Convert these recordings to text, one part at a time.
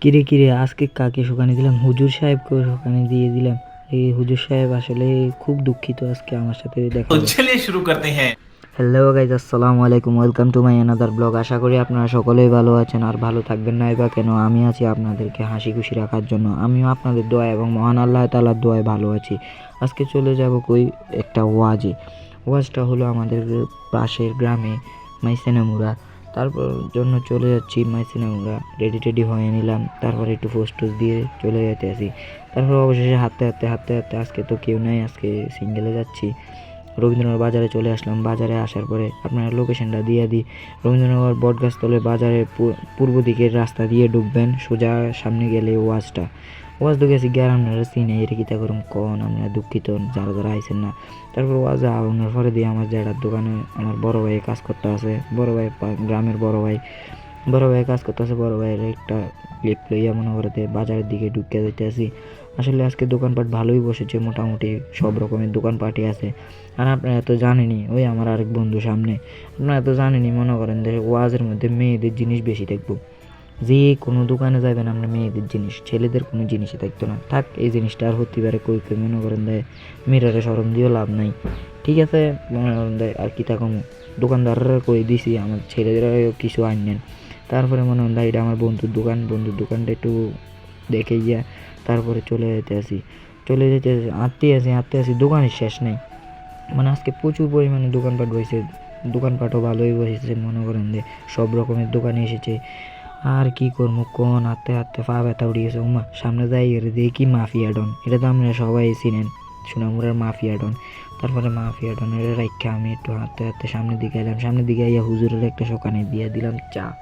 কিরে কিরে আজকে কাকে শুকানি দিলাম? হুজুর সাহেবকেও শুকানি দিয়ে দিলাম। এই হুজুর সাহেব আসলে খুব দুঃখিত আজকে আমার সাথে দেখা চলে শুরু করতে হ্যাঁ। হ্যালো গাইজ আসসালামু আলাইকুম। Welcome to my another blog আশা করি আপনারা সকলেই ভালো আছেন আর ভালো থাকবেন না বা কেন? আমি আছি আপনাদেরকে হাসি খুশি রাখার জন্য। আমিও আপনাদের দোয়া এবং মহান আল্লাহ তালার দোয়ায় ভালো আছি। আজকে চলে যাব কই? একটা ওয়াজে। ওয়াজটা হলো আমাদের পাশের গ্রামে মাইসেনামুরা তারপর জন্য চলে যাচ্ছি মাইসেনামুড়া রেডি টেডি হয়ে নিলাম। তারপর একটু পোস্ট টোস্ট দিয়ে চলে যেতে আসি। তারপর অবশেষে হাঁটতে হাঁটতে হাঁটতে হাঁটতে আজকে তো কেউ নেই, আজকে সিঙ্গেলে যাচ্ছি। রবীন্দ্রনগর বাজারে চলে আসলাম। বাজারে আসার পরে আপনারা লোকেশনটা দিয়ে দিই। রবীন্দ্রনগর বটগাছতলে বাজারের পু- পূর্ব দিকের রাস্তা দিয়ে ঢুকবেন সোজা সামনে গেলে ওয়াজটা। ওয়াজ তো গেছি, গিয়ে আপনারা চিনে এটা কিতা করুন কন আপনারা দুঃখিত, যারা যারা আইসেন না। তারপর ওয়াজ আওয়ানোর পরে দিয়ে আমার জেডার দোকানে আমার বড় ভাই কাজ করতে আছে বড় ভাই গ্রামের বড় ভাই। বড় ভাই কাজ করতে আছে বড় ভাইয়ের একটা ক্লিপ লইয়া মনে করতে বাজারের দিকে ঢুকিয়ে যেতে আসি। আসলে আজকে দোকানপাট ভালোই বসেছে, মোটামুটি সব রকমের দোকানপাটই আছে। আর আপনারা তো জানেনই, ওই আমার আরেক বন্ধু সামনে। আপনারা তো জানেনই, মনে করেন যে ওয়াজের মধ্যে মেয়েদের জিনিস বেশি দেখব। যে কোনো দোকানে যাবেন আমরা মেয়েদের জিনিস, ছেলেদের কোনো জিনিসই থাকতো না। থাক, এই জিনিসটা আর হতে পারে কই কই, মনে করেন দেয় মেয়েরারে সরম দিয়েও লাভ নাই। ঠিক আছে, মনে করেন দেয় আর কি থাকম দোকানদাররা কই দিছি, আমার ছেলেদেরও কিছু আইন নেন তারপরে মনে হয় এটা আমার বন্ধুর দোকান, বন্ধুর দোকানটা একটু দেখে গিয়া তারপরে চলে যেতে আসি। চলে যেতে আসি আঁততে আসি আঁততে আসি, দোকানের শেষ নেই। মানে আজকে প্রচুর পরিমাণে দোকানপাট বসেছে দোকানপাটও ভালোই বসেছে, মনে করেন যে সব রকমের দোকানে এসেছে। আর কি করব? কোন হাতে হাতে পা ব্যথা উঠিয়েছে উমা, সামনে যাই, এর দিয়ে কি মাফিয়া ডন। এটা তো আপনারা সবাই চিনেন। সোনামুড়ার মাফিয়া ডন। তারপরে মাফিয়া ডনের রাখা আমি একটু হাঁটতে হাঁটতে সামনের দিকে এলাম সামনের দিকে আইয়া হুজুরের একটা শোকানি দিয়ে দিলাম চা।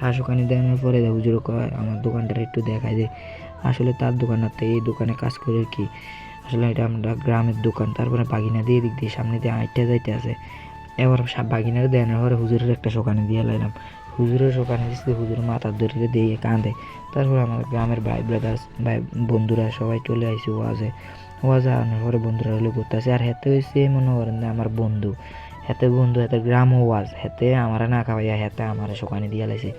চা শোকানি দেওয়ার পরে হুজুর কয়, আমার দোকানটার একটু দেখায় যে আসলে তার দোকানটাতে এই দোকানে কাজ করে কি? আসলে এটা আমরা গ্রামের দোকান। তারপরে বাগিনা দিয়ে দিক দিয়ে সামনে দিয়ে আইটা যাইতে আছে এবার বাগিনার দেওয়ার পরে হুজুরের একটা শোকানি দিয়ে লাইলাম। হুজুরের শোকানি দিচ্ছে হুজুরের মাথার ধরে দিয়ে কাঁদে। তারপরে আমার গ্রামের ভাই ব্রাদার্স ভাই বন্ধুরা সবাই চলে আইসি ওয়াজে। ওয়াজে আনার পরে বন্ধুরা হলে করতেছে আর হেতে হয়েছে মনে করেন যে আমার বন্ধু। হেতে বন্ধু হেতে গ্রাম ওয়াজ। হেতে আমার না খাওয়াইয়া হেতে আমার শোকানি দিয়ে লাইছে।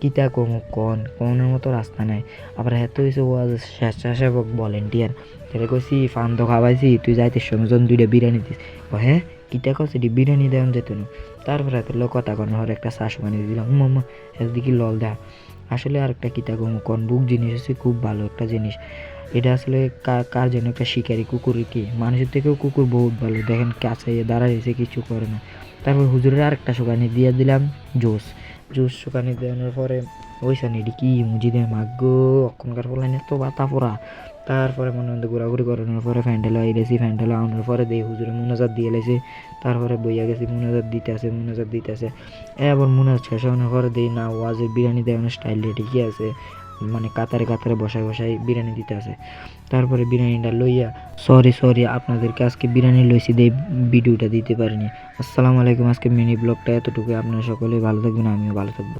কিতা কম, কন? কনের মতো রাস্তা নাই। আবার হেতে হয়েছে ওয়াজ স্বেচ্ছাসেবক ভলেন্টিয়ার তাহলে কইছি ফান তো খাওয়াইছি, তুই যাইতে সময় দুইটা বিরিয়ানি দিস হ্যাঁ? কিটা ডি বিরিয়ানি দেওয়া যেত না তারপরে এত লোক কথা কন, হর একটা শ্বাস বানিয়ে দিলাম। মাম্মা একদিকে লল দেয়া আসলে আর একটা কিতা কম কন, বুক জিনিস হচ্ছে খুব ভালো একটা জিনিস। এটা আসলে কার জন্য একটা শিকারি কুকুর কি? মানুষের থেকেও কুকুর বহুত ভালো। দেখেন কাছে দাঁড়াইছে কিছু করে না। তারপর হুজুরের আরেকটা শোকানি দিয়ে দিলাম, জোস। জুস শোকানি দেওয়ানোর পরে ওই সানি এটি কি মুজি দেয়? মাগ্গো অক্ষণকার ফলাইনে তো বাতা পড়া। তারপরে মনে হয় ঘোরাঘুরি করানোর পরে ফ্যান্ডেল আইলেছি ফ্যান্ডেল আনার পরে দেই হুজুরে মুনাজাত দিয়ে লাইছে। তারপরে বইয়া গেছি, মুনাজাত দিতে আছে, মুনাজাত দিতে আছে। এবার মুনাজাত শেষ হওয়ার পরে দেই না ওয়াজের বিরিয়ানি দেওয়ানোর স্টাইলটা ঠিকই আছে? মানে কাতারে কাতারে বসায় বসায় বিরিয়ানি দিতে আছে। তারপরে বিরিয়ানিটা লইয়া সরি সরি আপনাদেরকে আজকে বিরিয়ানি লইছি দিয়ে ভিডিওটা দিতে পারিনি। আসসালামু আলাইকুম, আজকে মিনি ব্লগটা এতটুকু আপনারা সকলেই ভালো থাকবেন, আমিও ভালো থাকব।